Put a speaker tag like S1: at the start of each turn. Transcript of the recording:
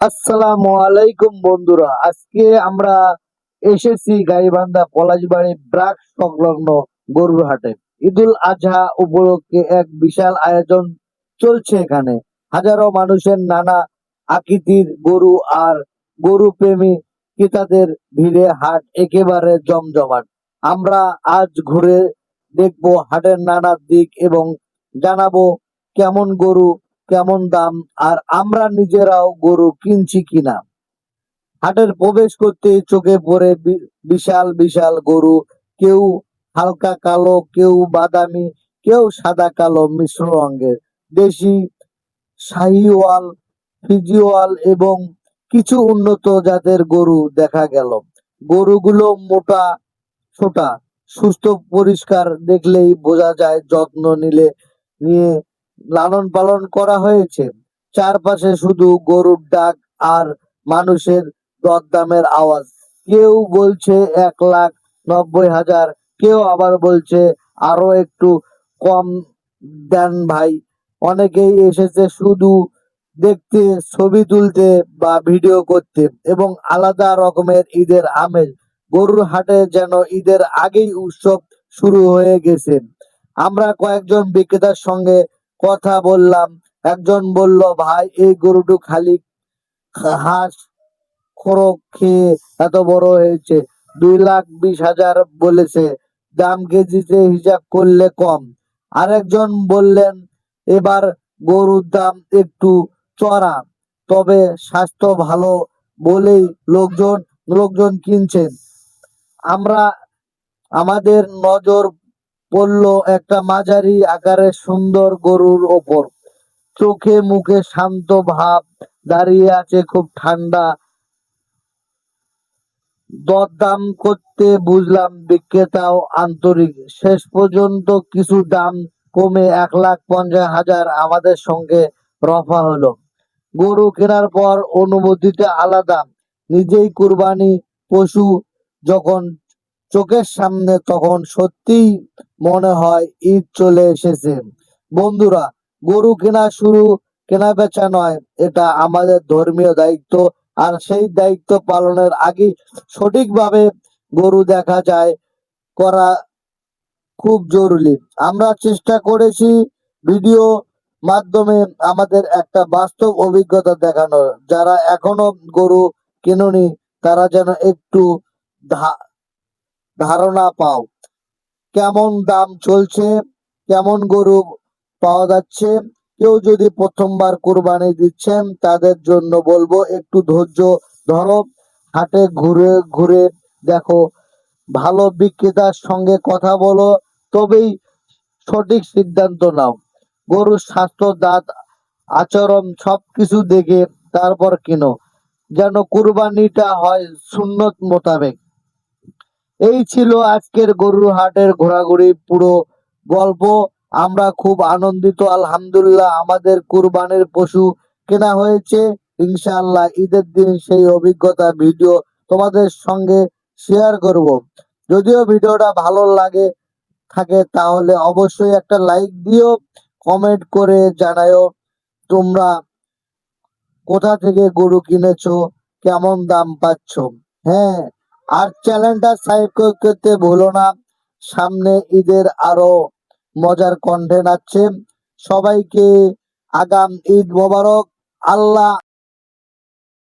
S1: আসসালামু আলাইকুম বন্ধুরা। আজকে আমরা এসেছি গাইবান্ধা পলাশবাড়ি ব্রাক সংলগ্ন গরুর হাটে ঈদুল আজহা উপলক্ষে এক বিশাল আয়োজন চলছে এখানে। হাজারো মানুষের নানা আকৃতির গরু আর গরু প্রেমী ক্রেতাদের ভিড়ে হাট একেবারে জমজমাট। আমরা আজ ঘুরে দেখব হাটের নানা দিক এবং জানাব কেমন গরু কেমন দাম আর আমরা নিজেরাও গরু কিনছি কিনা? হাটের প্রবেশ করতে চোখে পড়ে বিশাল বিশাল গরু। কেউ হালকা কালো, কেউ বাদামি, কেউ সাদা কালো মিশ্র রঙের। দেশি শাহিওয়াল, ফিজিওয়াল এবং কিছু উন্নত জাতের গরু দেখা গেল। গরুগুলো মোটা, ছোটা, সুস্থ, পরিষ্কার দেখলেই বোঝা যায়, যত্ন নিলে, নিয়ে লালন পালন করা হয়েছে। চারপাশে শুধু গরুর ডাক আর মানুষের দরদামের আওয়াজ। কেউ বলছে এক লাখ নব্বই হাজার, কেউ আবার বলছে আরও একটু কম দেন ভাই। অনেকেই এসেছে শুধু দেখতে, ছবি তুলতে বা ভিডিও করতে এবং আলাদা রকমের ঈদের আমেজ। গরুর হাটে যেন ঈদের আগেই উৎসব শুরু হয়ে গেছে। আমরা কয়েকজন বিক্রেতার সঙ্গে কথা বললাম। একজন বলল, ভাই, এই গরুটু খালি হাঁস খোরক খেয়ে এত বড় হয়েছে। দুই লাখ বিশ হাজার বলেছে। দাম কেজিতে হিসাব করলে কম। আরেকজন বললেন, এবার গরুর দাম একটু চড়া, তবে স্বাস্থ্য ভালো বলেই লোকজন লোকজন কিনছেন। আমরা, আমাদের নজর পড়ল একটা মাঝারি আকারের সুন্দর গরুর ওপর। চোখে মুখে শান্ত ভাব, দাঁড়িয়ে আছে খুব ঠান্ডা। দরদাম করতে বুঝলাম বিক্রেতাও আন্তরিক। শেষ পর্যন্ত কিছু দাম কমে এক লাখ পঞ্চাশ হাজার আমাদের সঙ্গে রফা হলো। গরু কেনার পর অনুভূতিটা আলাদা। নিজেই কুরবানি পশু যখন চোখের সামনে তখন সত্যিই মনে হয় ঈদ চলে এসেছে। বন্ধুরা, গরু কেনা শুরু কেনা বেচা নয়, এটা আমাদের ধর্মীয় দায়িত্ব। আর সেই দায়িত্ব পালনের আগে সঠিকভাবে গরু দেখা যায় করা খুব জরুরি। আমরা চেষ্টা করেছি ভিডিও মাধ্যমে আমাদের একটা বাস্তব অভিজ্ঞতা দেখানোর। যারা এখনও গরু কেননি, তারা যেন একটু ধারণা পাও। কেমন দাম চলছে? কেমন গরু পাওয়া যাচ্ছে? কেউ যদি প্রথমবার কোরবানি দিচ্ছেন, তাদের জন্য বলব, একটু ধৈর্য ধরো, হাটে ঘুরে ঘুরে দেখো। ভালো বিক্রেতার সঙ্গে কথা বলো, তবেই সঠিক সিদ্ধান্ত নাও। গরুর স্বাস্থ্য, দাঁত, আচরণ সবকিছু দেখে তারপর কিনো। যেন কুরবানিটা হয় সুন্নত মোতাবেক। এই ছিল আজকের গরুর হাটের ঘোরাঘুরি পুরো গল্প। আমরা খুব আনন্দিত, আলহামদুলিল্লাহ আমাদের কুরবানের পশু কেনা হয়েছে। ইনশাআল্লাহ ঈদের দিন সেই অভিজ্ঞতা ভিডিও তোমাদের সঙ্গে শেয়ার করব। যদিও ভিডিওটা ভালো লাগে, থাকে তাহলে অবশ্যই একটা লাইক দিও, কমেন্ট করে জানাও তোমরা কোথা থেকে গরু কিনেছো, কেমন দাম পাচ্ছ। হ্যাঁ আর চ্যানেলটা সাবস্ক্রাইব করতে ভুলো না। সামনে ঈদের আরও মজার কন্টেন্ট আছে। সবাইকে আগাম ঈদ মোবারক। আল্লাহ